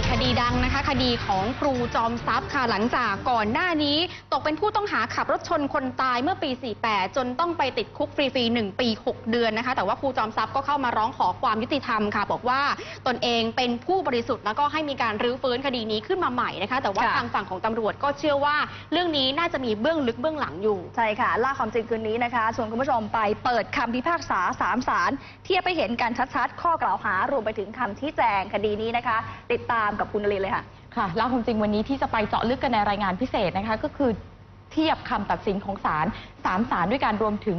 ติดคดีดังนะคะ คดีของครูจอมทรัพย์ค่ะหลังจากก่อนหน้านี้ ตกเป็นผู้ต้องหาขับรถชนคนตายเมื่อปี 48 จนต้องไปติดคุกฟรีๆ1ปี 6 เดือนนะคะ แต่ว่าครูจอมทรัพย์ก็เข้ามาร้องขอความยุติธรรมค่ะ บอกว่าตนเองเป็นผู้บริสุทธิ์แล้วก็ให้มีการรื้อฟื้นคดีนี้ขึ้นมาใหม่นะคะ แต่ว่าทางฝั่งของตำรวจก็เชื่อว่า เรื่องนี้น่าจะมีเบื้องลึกเบื้องหลังอยู่ใช่ค่ะล่าความจริงคืนนี้นะคะชวนคุณผู้ชมไปเปิดคำพิพากษาสามสารเทียบไปเห็นกันชัดๆ ข้อกล่าวหารวมไปถึงคำชี้แจงคดีนี้นะคะ ติดตามกับคุณนลีเลยค่ะ ค่ะเล่าความจริงวันนี้ที่จะไปเจาะลึกกันในรายงานพิเศษนะคะ ก็คือเทียบคำตัดสินของศาลสามศาลด้วยการรวมถึง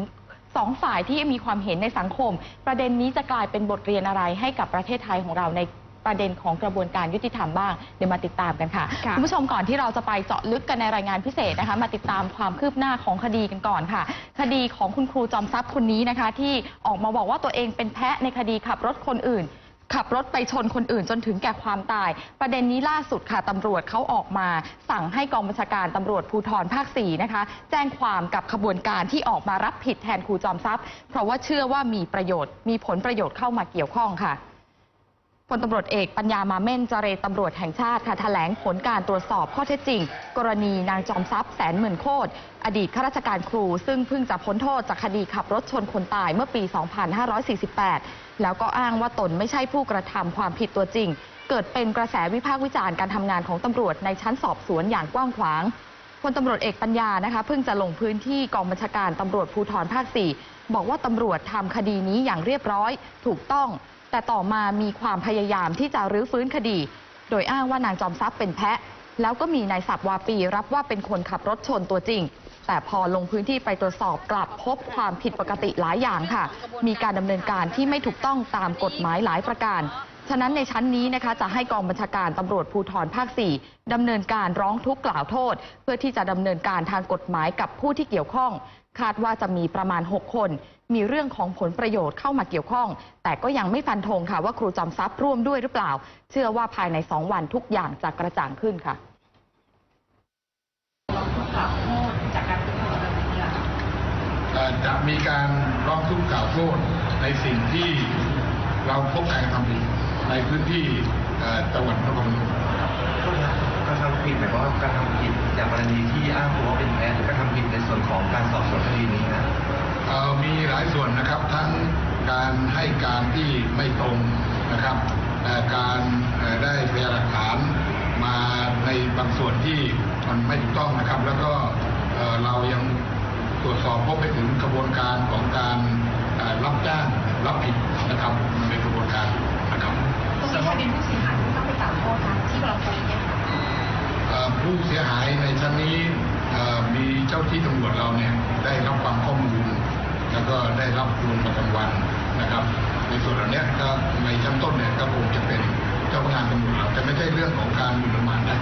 สองฝ่ายที่มีความเห็นในสังคม ประเด็นนี้จะกลายเป็นบทเรียนอะไรให้กับประเทศไทยของเราในประเด็นของกระบวนการยุติธรรมบ้างเดี๋ยวมาติดตามกันค่ะค่ะ ณผู้ชมก่อนที่เราจะไปเจาะลึกกันในรายงานพิเศษนะคะ มาติดตามความคืบหน้าของคดีกันก่อนค่ะ คดีของคุณครูจอมทรัพย์คนนี้นะคะ ที่ออกมาบอกว่าตัวเองเป็นแพะในคดีขับรถคนอื่น ขับรถไปชนคนอื่นจนถึงแก่ความตาย ประเด็นนี้ล่าสุดค่ะตำรวจเขาออกมา สั่งให้กองบัญชาการตำรวจภูธรภาค4นะคะ แจ้งความกับขบวนการที่ออกมารับผิดแทนครูจอมทรัพย์ เพราะว่าเชื่อว่ามีประโยชน์ มีผลประโยชน์เข้ามาเกี่ยวข้องค่ะ พลตำรวจเอกปัญญามาเม่นเจเรตำรวจแห่งชาติค่ะแถลงผลการตรวจสอบข้อเท็จจริง กรณีนางจอมทรัพย์แสนหมื่นโคตรอดีตข้าราชการครู ซึ่งเพิ่งจะพ้นโทษจากคดีขับรถชนคนตายเมื่อปี 2548 แล้วก็อ้างว่าตนไม่ใช่ผู้กระทำความผิดตัวจริง เกิดเป็นกระแสวิพากษ์วิจารณ์การทำงานของตำรวจในชั้นสอบสวนอย่างกว้างขวางพลตำรวจเอกปัญญานะคะเพิ่งจะลงพื้นที่กองบัญชาการตำรวจภูธรภาค 4 บอกว่าตำรวจทำคดีนี้อย่างเรียบร้อย ถูกต้อง แต่ต่อมามีความพยายามที่จะรื้อฟื้นคดี โดยอ้างว่านางจอมทรัพย์เป็นแพะ แล้วก็มีนายสับวาปีรับว่าเป็นคนขับรถชนตัวจริง แต่พอลงพื้นที่ไปตรวจสอบกลับพบความผิดปกติหลายอย่างค่ะ มีการดำเนินการที่ไม่ถูกต้องตามกฎหมายหลายประการ ฉะนั้นในชั้นนี้นะคะจะให้กองบัญชาการตำรวจภูธรภาค 4ดำเนินการร้องทุกข์กล่าวโทษ เพื่อที่จะดำเนินการทางกฎหมายกับผู้ที่เกี่ยวข้อง คาดว่าจะมีประมาณ 6 คน มีเรื่องของผลประโยชน์เข้ามาเกี่ยวข้อง แต่ก็ยังไม่ฟันธงค่ะว่าครูจอมทรัพย์ร่วมด้วยหรือเปล่า เชื่อว่าภายใน 2 วันทุกอย่างจะกระจ่างขึ้นค่ะจะมีการร้องทุกข์กล่าวโทษในสิ่งที่เราพบการทำผิด ในพื้นที่จังหวัดนครพนมกระทำผิดหมายความว่ากระทำผิดจากกรณีที่อ้างตัวว่าเป็นแพ้หรือกระทำผิดในส่วนของการสอบสวนคดีนี้นะมีหลายส่วนนะครับทั้งการให้การที่ไม่ตรงนะครับการได้พยานหลักฐานมาในบางส่วนที่มันไม่ถูกต้องนะครับ แล้วก็เรายังตรวจสอบพบไปถึงกระบวนการของการรับจ้างรับผิดนะครับในกระบวนการ เป็นผู้เสียหายต้องไปกล่าวโทษคะที่เราพบเนี่ยค่ะผู้เสียหายในชั้นนี้มีเจ้าที่ตำรวจเราเนี่ยได้รับฟังข้อมูล แล้วก็ได้รับรูลประจำวันนะครับ ในส่วนเหล่านี้ก็ในชั้นต้นเนี่ยก็คงจะเป็นเจ้าพนักงานตำรวจเราแต่ไม่ใช่เรื่องของการหมิ่นประมาทนะ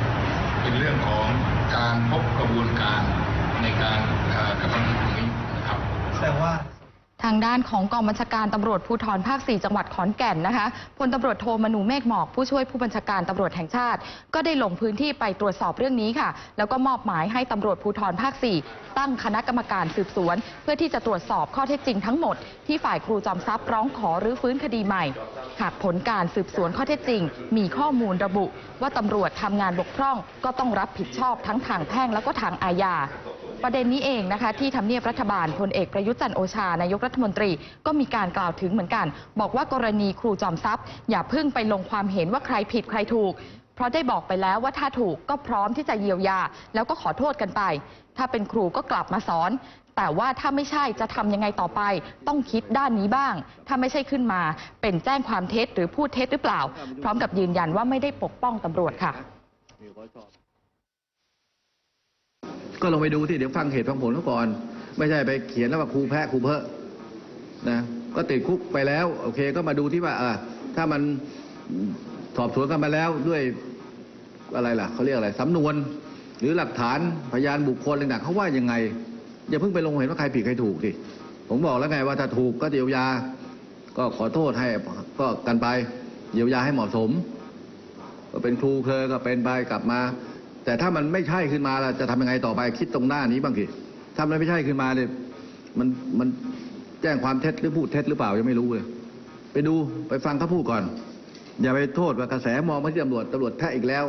เป็นเรื่องของการพบกระบวนการในการกระทำางด้านของกองบัญชาการตำรวจภูธรภาค 4 จังหวัดขอนแก่นนะคะพลตำรวจโทมนูเมฆหมอก ผู้ช่วยผู้บัญชาการตำรวจแห่งชาติ ก็ได้ลงพื้นที่ไปตรวจสอบเรื่องนี้ค่ะ แล้วก็มอบหมายให้ตำรวจภูธรภาค 4 ตั้งคณะกรรมการสืบสวน เพื่อที่จะตรวจสอบข้อเท็จจริงทั้งหมดที่ฝ่ายครูจอมทรัพย์ร้องขอรื้อฟื้นคดีใหม่ หากผลการสืบสวนข้อเท็จจริง มีข้อมูลระบุ ว่าตำรวจทำงานบกพร่อง ก็ต้องรับผิดชอบทั้งทางแพ่งแล้วก็ทางอาญา ประเด็นนี้เองนะคะที่ทำเนียบรัฐบาลพลเอกประยุทธ์จันโอชานายกรัฐมนตรีก็มีการกล่าวถึงเหมือนกัน บอกว่ากรณีครูจอมทรัพย์ อย่าเพิ่งไปลงความเห็นว่าใครผิดใครถูก เพราะได้บอกไปแล้วว่าถ้าถูกก็พร้อมที่จะเยียวยา แล้วก็ขอโทษกันไป ถ้าเป็นครูก็กลับมาสอน แต่ว่าถ้าไม่ใช่จะทำยังไงต่อไป ต้องคิดด้านนี้บ้าง ถ้าไม่ใช่ขึ้นมาเป็นแจ้งความเท็จหรือพูดเท็จหรือเปล่า พร้อมกับยืนยันว่าไม่ได้ปกป้องตำรวจค่ะ ก็ลงไปดูที่เดี๋ยวฟังเหตุฟังผลเขาก่อน ไม่ใช่ไปเขียนแล้วว่าครูแพ้ครูเพอะนะก็ติดคุกไปแล้ว โอเค ก็มาดูที่ว่าเออถ้ามันสอบสวนกันมาแล้วด้วยอะไรล่ะเขาเรียกอะไรสำนวน หรือหลักฐานพยานบุคคลอะไรต่างๆเขาว่ายังไง อย่าเพิ่งไปลงเห็นว่าใครผิดใครถูกสิผมบอกแล้วไงว่าถ้าถูกก็เยียวยา ก็ขอโทษให้ก็กันไปเยียวยาให้เหมาะสม ก็เป็นครูเคยก็เป็นไปกลับมา แต่ถ้ามันไม่ใช่ขึ้นมาล่ะจะทำยังไงต่อไปคิดตรงหน้านี้บ้างสิถ้ามันไม่ใช่ขึ้นมาเนี่ยมันมันแจ้งความเท็จหรือพูดเท็จหรือเปล่ายังไม่รู้เลย ไปดูไปฟังเขาพูดก่อน อย่าไปโทษว่ากระแสมองมาที่ตำรวจตำรวจแพ้อีกแล้ว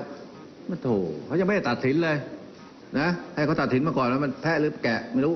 มันโถเขายังไม่ได้ตัดสินเลย นะ ให้เขาตัดสินมาก่อนแล้วมันแพ้หรือแกะไม่รู้